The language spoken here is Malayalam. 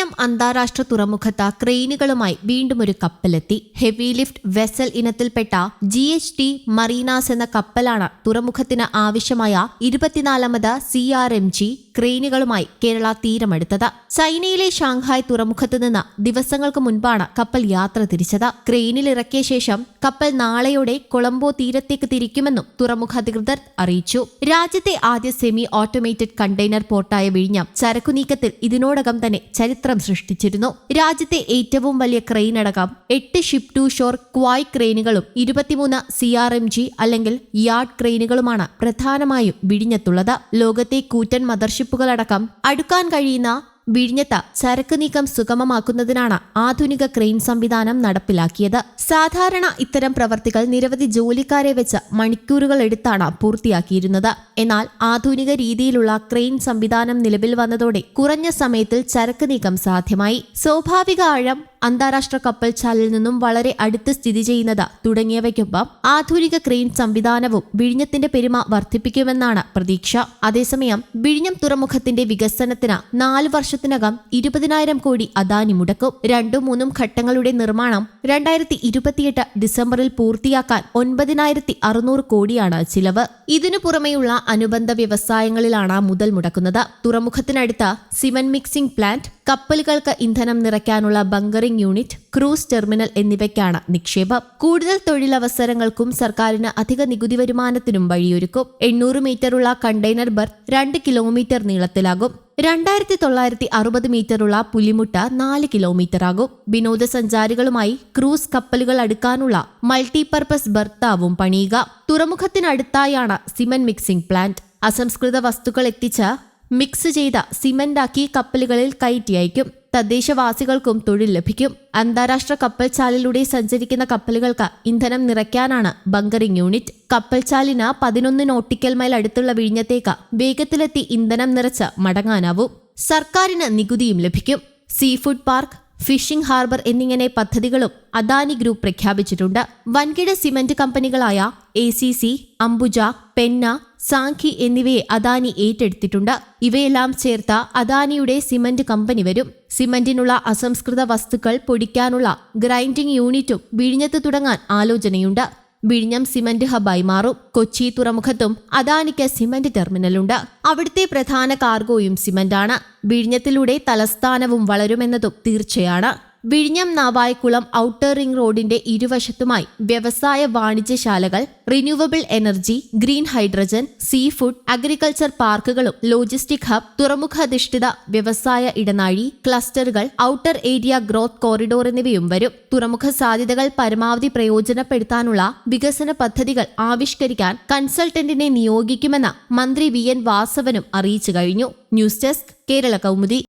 വിഴിഞ്ഞം അന്താരാഷ്ട്ര തുറമുഖത്ത് ക്രെയിനുകളുമായി വീണ്ടും ഒരു കപ്പലെത്തി. ഹെവി ലിഫ്റ്റ് വെസൽ ഇനത്തിൽപ്പെട്ട ജി എച്ച് ടി മറീനാസ് എന്ന കപ്പലാണ് തുറമുഖത്തിന് ആവശ്യമായ ഇരുപത്തിനാലാമത് സി ആർ എം ജി ക്രെയിനുകളുമായി കേരള തീരമെടുത്തത്. ചൈനയിലെ ഷാങ്ഹായ് തുറമുഖത്ത് നിന്ന് ദിവസങ്ങൾക്ക് മുൻപാണ് കപ്പൽ യാത്ര തിരിച്ചത്. ക്രെയിനിൽ ഇറക്കിയ ശേഷം കപ്പൽ നാളെയോടെ കൊളംബോ തീരത്തേക്ക് തിരിക്കുമെന്നും തുറമുഖ അധികൃതർ അറിയിച്ചു. രാജ്യത്തെ ആദ്യ സെമി ഓട്ടോമേറ്റഡ് കണ്ടെയ്നർ പോർട്ടായ വിഴിഞ്ഞം ചരക്കു നീക്കത്തിൽ ഇതിനോടകം തന്നെ ചരിത്രം സൃഷ്ടിച്ചിരുന്നു. രാജ്യത്തെ ഏറ്റവും വലിയ ക്രെയിൻ അടക്കം എട്ട് ഷിപ്പ് ടു ഷോർ ക്വായ് ക്രെയിനുകളും ഇരുപത്തിമൂന്ന് സി ആർ എം ജി അല്ലെങ്കിൽ യാർഡ് ക്രെയിനുകളുമാണ് പ്രധാനമായും വിഴിഞ്ഞത്തുള്ളത്. ലോകത്തെ കൂറ്റൻ മദർഷിപ്പുകളടക്കം അടുക്കാൻ കഴിയുന്ന വിഴിഞ്ഞത്ത് ചരക്ക് നീക്കം സുഗമമാക്കുന്നതിനാണ് ആധുനിക ക്രെയിൻ സംവിധാനം നടപ്പിലാക്കിയത്. സാധാരണ ഇത്തരം പ്രവർത്തികൾ നിരവധി ജോലിക്കാരെ വെച്ച് മണിക്കൂറുകൾ എടുത്താണ് പൂർത്തിയാക്കിയിരുന്നത്. എന്നാൽ ആധുനിക രീതിയിലുള്ള ക്രെയിൻ സംവിധാനം നിലവിൽ വന്നതോടെ കുറഞ്ഞ സമയത്തിൽ ചരക്ക് നീക്കം സാധ്യമായി. സ്വാഭാവിക ആഴം അന്താരാഷ്ട്ര കപ്പൽ ചാലിൽ നിന്നും വളരെ അടുത്ത് സ്ഥിതി ചെയ്യുന്നത് തുടങ്ങിയവയ്ക്കൊപ്പം ആധുനിക ക്രെയിൻ സംവിധാനവും വിഴിഞ്ഞത്തിന്റെ പെരുമ വർദ്ധിപ്പിക്കുമെന്നാണ് പ്രതീക്ഷ. അതേസമയം വിഴിഞ്ഞം തുറമുഖത്തിന്റെ വികസനത്തിന് നാല് വർഷത്തിനകം ഇരുപതിനായിരം കോടി അദാനി മുടക്കും. രണ്ടും മൂന്നും ഘട്ടങ്ങളുടെ നിർമ്മാണം രണ്ടായിരത്തി ഇരുപത്തിയെട്ട് ഡിസംബറിൽ പൂർത്തിയാക്കാൻ ഒൻപതിനായിരത്തി അറുന്നൂറ് കോടിയാണ് ചിലവ്. ഇതിനു പുറമെയുള്ള അനുബന്ധ വ്യവസായങ്ങളിലാണ് മുതൽ മുടക്കുന്നത്. തുറമുഖത്തിനടുത്ത സിമൻ മിക്സിംഗ് പ്ലാന്റ് കപ്പലുകൾക്ക് ഇന്ധനം നിറയ്ക്കാനുള്ള ബങ്കറിംഗ് യൂണിറ്റ് ക്രൂസ് ടെർമിനൽ എന്നിവയ്ക്കാണ് നിക്ഷേപം. കൂടുതൽ തൊഴിലവസരങ്ങൾക്കും സർക്കാരിന് അധിക നികുതി വരുമാനത്തിനും വഴിയൊരുക്കും. എണ്ണൂറ് മീറ്ററുള്ള കണ്ടെയ്നർ ബർത്ത് രണ്ട് കിലോമീറ്റർ നീളത്തിലാകും. രണ്ടായിരത്തി തൊള്ളായിരത്തി അറുപത് മീറ്ററുള്ള പുലിമുട്ട നാല് കിലോമീറ്റർ ആകും വിനോദസഞ്ചാരികളുമായി ക്രൂസ് കപ്പലുകൾ അടുക്കാനുള്ള മൾട്ടിപർപ്പസ് ബർത്താവും പണിയുക. തുറമുഖത്തിനടുത്തായാണ് സിമൻ മിക്സിംഗ് പ്ലാന്റ്. അസംസ്കൃത വസ്തുക്കൾ എത്തിച്ച് മിക്സ് ചെയ്ത സിമന്റാക്കി കപ്പലുകളിൽ കയറ്റി അയക്കും. തദ്ദേശവാസികൾക്കും തൊഴിൽ ലഭിക്കും. അന്താരാഷ്ട്ര കപ്പൽച്ചാലിലൂടെ സഞ്ചരിക്കുന്ന കപ്പലുകൾക്ക് ഇന്ധനം നിറയ്ക്കാനാണ് ബങ്കറിംഗ് യൂണിറ്റ്. കപ്പൽച്ചാലിന് പതിനൊന്ന് നോട്ടിക്കൽ മൈൽ അടുത്തുള്ള വിഴിഞ്ഞത്തേക്ക് വേഗത്തിലെത്തി ഇന്ധനം നിറച്ച് മടങ്ങാനാവും. സർക്കാരിന് നികുതിയും ലഭിക്കും. സീഫുഡ് പാർക്ക് ഫിഷിംഗ് ഹാർബർ എന്നിങ്ങനെ പദ്ധതികളും അദാനി ഗ്രൂപ്പ് പ്രഖ്യാപിച്ചിട്ടുണ്ട്. വൻകിട cement കമ്പനികളായ A C C Ambuja Penna Sanghi എന്നിവയെ അദാനി ഏറ്റെടുത്തിട്ടുണ്ട്. ഇവയെല്ലാം ചേർത്ത അദാനിയുടെ സിമന്റ് കമ്പനി വരും. സിമന്റിനുള്ള അസംസ്കൃത വസ്തുക്കൾ പൊടിക്കാനുള്ള ഗ്രൈൻഡിംഗ് യൂണിറ്റും വിഴിഞ്ഞത്ത് തുടങ്ങാൻ ആലോചനയുണ്ട്. വിഴിഞ്ഞം സിമന്റ് ഹബായി മാറും. കൊച്ചി തുറമുഖത്തും അദാനിക്ക് സിമന്റ് ടെർമിനലുണ്ട് അവിടുത്തെ പ്രധാന കാർഗോയും സിമന്റാണ്. വിഴിഞ്ഞത്തിലൂടെ തലസ്ഥാനവും വളരുമെന്നതും തീർച്ചയാണ്. വിഴിഞ്ഞം നാവായിക്കുളം ഔട്ടർ റിംഗ് റോഡിന്റെ ഇരുവശത്തുമായി വ്യവസായ വാണിജ്യശാലകൾ renewable energy green hydrogen sea food agriculture പാർക്കുകളും ലോജിസ്റ്റിക് ഹബ് തുറമുഖാധിഷ്ഠിത വ്യവസായ ഇടനാഴി ക്ലസ്റ്ററുകൾ ഔട്ടർ ഏരിയ ഗ്രോത്ത് കോറിഡോർ എന്നിവയും വരും. തുറമുഖ സാധ്യതകൾ പരമാവധി പ്രയോജനപ്പെടുത്താനുള്ള വികസന പദ്ധതികൾ ആവിഷ്കരിക്കാൻ കൺസൾട്ടന്റിനെ നിയോഗിക്കുമെന്ന് മന്ത്രി വി എൻ വാസവനും അറിയിച്ചു കഴിഞ്ഞു. News desk Kerala Kaumudi.